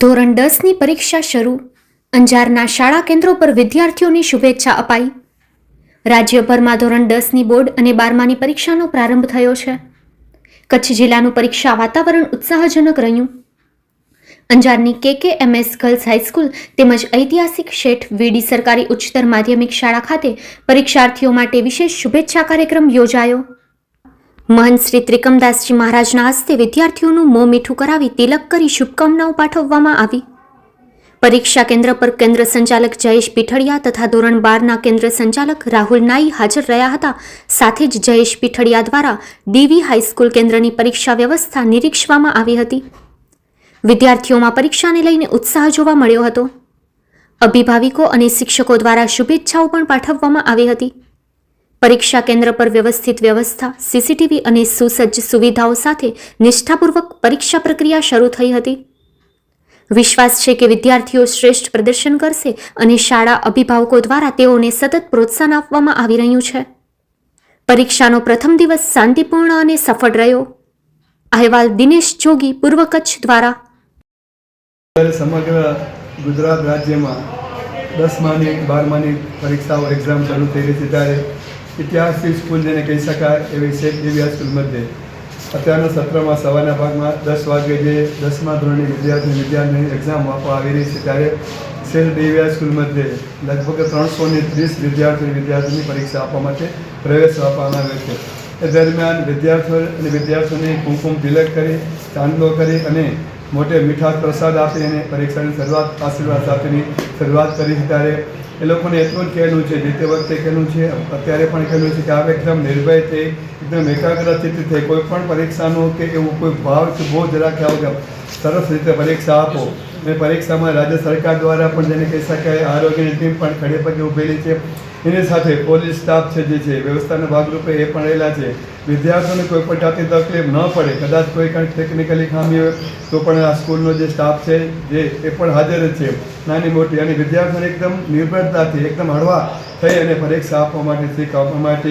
ધોરણ દસની પરીક્ષા શરૂ. અંજારના શાળા કેન્દ્રો પર વિદ્યાર્થીઓની શુભેચ્છા અપાઈ. રાજ્યભરમાં ધોરણ દસની બોર્ડ અને બારમાની પરીક્ષાનો પ્રારંભ થયો છે. કચ્છ જિલ્લાનું પરીક્ષા વાતાવરણ ઉત્સાહજનક રહ્યું. અંજારની કે કે એમ એસ ગર્લ્સ હાઈસ્કૂલ તેમજ ઐતિહાસિક શેઠ વીડી સરકારી ઉચ્ચતર માધ્યમિક શાળા ખાતે પરીક્ષાર્થીઓ માટે વિશેષ શુભેચ્છા કાર્યક્રમ યોજાયો. મહંત શ્રી ત્રિકમદાસજી મહારાજના હસ્તે વિદ્યાર્થીઓનું મોં મીઠું કરાવી તિલક કરી શુભકામનાઓ પાઠવવામાં આવી. પરીક્ષા કેન્દ્ર પર કેન્દ્ર સંચાલક જયેશ પીઠડિયા તથા ધોરણ બારના કેન્દ્ર સંચાલક રાહુલ નાઈ હાજર રહ્યા હતા. સાથે જ જયેશ પીઠડિયા દ્વારા ડીવી હાઈસ્કૂલ કેન્દ્રની પરીક્ષા વ્યવસ્થા નિરીક્ષવામાં આવી હતી. વિદ્યાર્થીઓમાં પરીક્ષાને લઈને ઉત્સાહ જોવા મળ્યો હતો. અભિભાવિકો અને શિક્ષકો દ્વારા શુભેચ્છાઓ પણ પાઠવવામાં આવી હતી. પરીક્ષા કેન્દ્ર પર વ્યવસ્થિત વ્યવસ્થા, સીસીટીવી અને સુસજ્જ સુવિધાઓ સાથે નિષ્ઠાપૂર્વક પરીક્ષા પ્રક્રિયા શરૂ થઈ હતી. વિશ્વાસ છે કે વિદ્યાર્થીઓ શ્રેષ્ઠ પ્રદર્શન કરશે અને શાળા અભિભાવકો દ્વારા તેઓને સતત પ્રોત્સાહન આપવામાં આવી રહ્યું છે. પરીક્ષાનો પ્રથમ દિવસ શાંતિપૂર્ણ અને સફળ રહ્યો. અહેવાલ દિનેશ જોગી, પૂર્વ કચ્છ દ્વારા. સમગ્ર ગુજરાત રાજ્યમાં દસમાની, બારમાની પરીક્ષાઓ એક્ઝામ શરૂ થઈ રહી છે. ત્યારે ઇતિહાસની સ્કૂલ જેને કહી શકાય એવી શેખ દિવ્યા સ્કૂલ મધ્યે અત્યારના સત્રમાં સવારના ભાગમાં દસ વાગે જે દસમા ધોરણની વિદ્યાર્થી વિદ્યાર્થીની એક્ઝામ આપવા આવી રહી છે ત્યારે શેખ દિવ્યા સ્કૂલ મધ્યે લગભગ ત્રણસો ને ત્રીસ વિદ્યાર્થી વિદ્યાર્થીની પરીક્ષા આપવા માટે પ્રવેશ આપવામાં આવ્યો છે. એ દરમિયાન વિદ્યાર્થીઓ અને વિદ્યાર્થીઓને કુમકુમ તિલક કરી, ચાંદલો કરી અને મોટે મીઠા પ્રસાદ આપી અને પરીક્ષાની શરૂઆત, આશીર્વાદ સાથેની શરૂઆત કરી ત્યારે એ લોકોને એટલું જ કહેલું છે, જે તે વખતે કહેલું છે, અત્યારે પણ કહેલું છે કે આ એકદમ નિર્ભય થઈ એકદમ એકાગ્રચિત થઈ કોઈ પણ પરીક્ષાનો કે એવું કોઈ ભાવ કે બોજ રાખ્યા વગર સરસ રીતે પરીક્ષા આપો. અને પરીક્ષામાં રાજ્ય સરકાર દ્વારા પણ જેને કહી શકાય આરોગ્યની ટીમ પણ ખડે પગે ઊભેલી છે. એની સાથે પોલીસ સ્ટાફ છે જે છે, વ્યવસ્થાના ભાગરૂપે એ પણ રહેલા છે. વિદ્યાર્થીઓને કોઈ પણ જાતની તકલીફ ન પડે, કદાચ કોઈ કંઈક ટેકનિકલી ખામી હોય, તો પણ આ સ્કૂલનો જે સ્ટાફ છે, જે એ પણ હાજર જ છે. નાની મોટી અને વિદ્યાર્થીઓને એકદમ નિર્ભરતાથી, એકદમ હળવા થઈ અને પરીક્ષા આપવા માટે શીખવવા માટે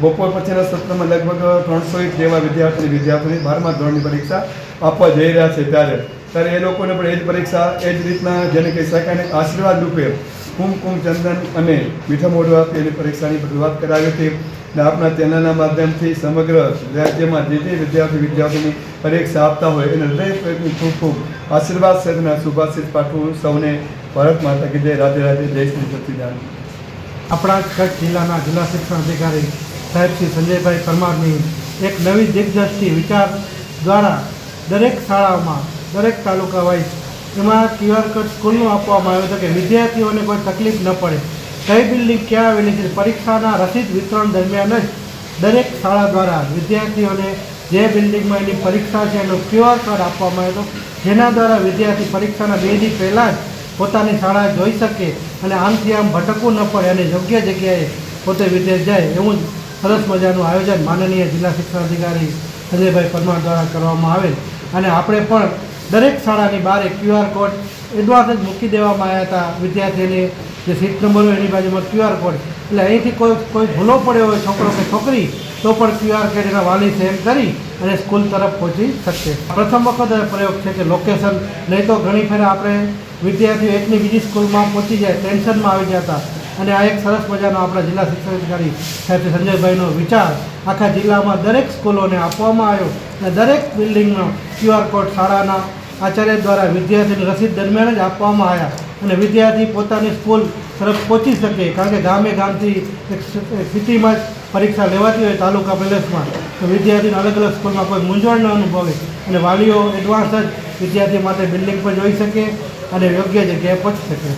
બપોર પછીના સત્રમાં લગભગ ત્રણસો એક જેવા વિદ્યાર્થીની વિદ્યાર્થીઓની બારમા ધોરણની પરીક્ષા આપવા જઈ રહ્યા છે ત્યારે. ત્યારે એ લોકોને પણ એ જ પરીક્ષા, એ જ રીતના જેને કહી શકાય આશીર્વાદ રૂપે કુમકુમ ચંદન અને મીઠા મોઢું એની પરીક્ષાની શરૂઆત કરાવી હતી. અને આપણા ચેનલના માધ્યમથી સમગ્ર રાજ્યમાં જે જે વિદ્યાર્થી વિદ્યાર્થીની પરીક્ષા આપતા હોય એને દરેક પ્રયત્ન ખૂબ ખૂબ આશીર્વાદ સાથેના શુભાશીષ પાઠવું સૌને ભારત માતા કે જય. રાધે રાધે, જય શ્રી સચ્ચિદાન આપણા કચ્છ જિલ્લાના જિલ્લા શિક્ષણ અધિકારી સાહેબ શ્રી સંજયભાઈ પરમારની એક નવી દિગ્દ્રષ્ટિ વિચાર દ્વારા દરેક શાળાઓમાં, દરેક તાલુકા વાઇઝ એમાં ક્યુઆર કોડ સ્કૂલનું આપવામાં આવ્યું છે કે વિદ્યાર્થીઓને કોઈ તકલીફ ન પડે. કઈ બિલ્ડિંગ ક્યાં આવેલી છે? પરીક્ષાના રસીદ વિતરણ દરમિયાન જ દરેક શાળા દ્વારા વિદ્યાર્થીઓને જે બિલ્ડિંગમાં એની પરીક્ષા છે એનો ક્યુઆર કોડ આપવામાં આવ્યો હતો. જેના દ્વારા વિદ્યાર્થી પરીક્ષાના બે દી પહેલાં જ પોતાની શાળા જોઈ શકે અને આમથી આમ ભટકવું ન પડે અને યોગ્ય જગ્યાએ પોતે વિદેશ જાય એવું જ સરસ મજાનું આયોજન માનનીય જિલ્લા શિક્ષણ અધિકારી સંજયભાઈ પરમાર દ્વારા કરવામાં આવેલ. અને આપણે પણ દરેક શાળાની બહાર ક્યુઆર કોડ એડવાન્સ જ મૂકી દેવામાં આવ્યા હતા. વિદ્યાર્થીને જે સીટ નંબર હોય એની બાજુમાં ક્યુઆર કોડ એટલે અહીંથી કોઈ કોઈ ભૂલો પડ્યો હોય, છોકરો કે છોકરી, તો પણ ક્યુઆર કોડ એના વાલી સેમ કરી અને સ્કૂલ તરફ પહોંચી શકશે. પ્રથમ વખત પ્રયોગ છે કે લોકેશન નહીં તો ઘણી ફેર આપણે વિદ્યાર્થીઓ એકની બીજી સ્કૂલમાં પહોંચી જાય, ટેન્શનમાં આવી જતા. અને આ એક સરસ મજાનો આપણા જિલ્લા શિક્ષણ અધિકારી સાહેબ સંજયભાઈનો વિચાર આખા જિલ્લામાં દરેક સ્કૂલોને આપવામાં આવ્યો. અને દરેક બિલ્ડિંગનો ક્યુઆર કોડ શાળાના આચાર્ય દ્વારા વિદ્યાર્થીની રસીદ દરમિયાન જ આપવામાં આવ્યા અને વિદ્યાર્થી પોતાની સ્કૂલ તરફ પહોંચી શકે કારણ કે ગામે ગામથી એક સિટીમાં જ પરીક્ષા લેવાતી હોય તાલુકા પ્રદેશમાં. તો વિદ્યાર્થીને અલગ અલગ સ્કૂલમાં કોઈ મૂંઝવણ ન અનુભવે અને વાલીઓ એડવાન્સ જ વિદ્યાર્થી માટે બિલ્ડિંગ પર જોઈ શકે અને યોગ્ય જગ્યાએ પહોંચી શકે.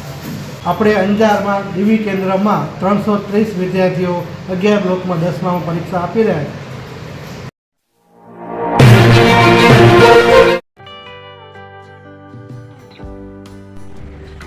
આપણે અંજારમાં ડીવી કેન્દ્રમાં ત્રણસો ત્રીસ વિદ્યાર્થીઓ અગિયાર બ્લોકમાં દસમામાં પરીક્ષા આપી રહ્યા છે.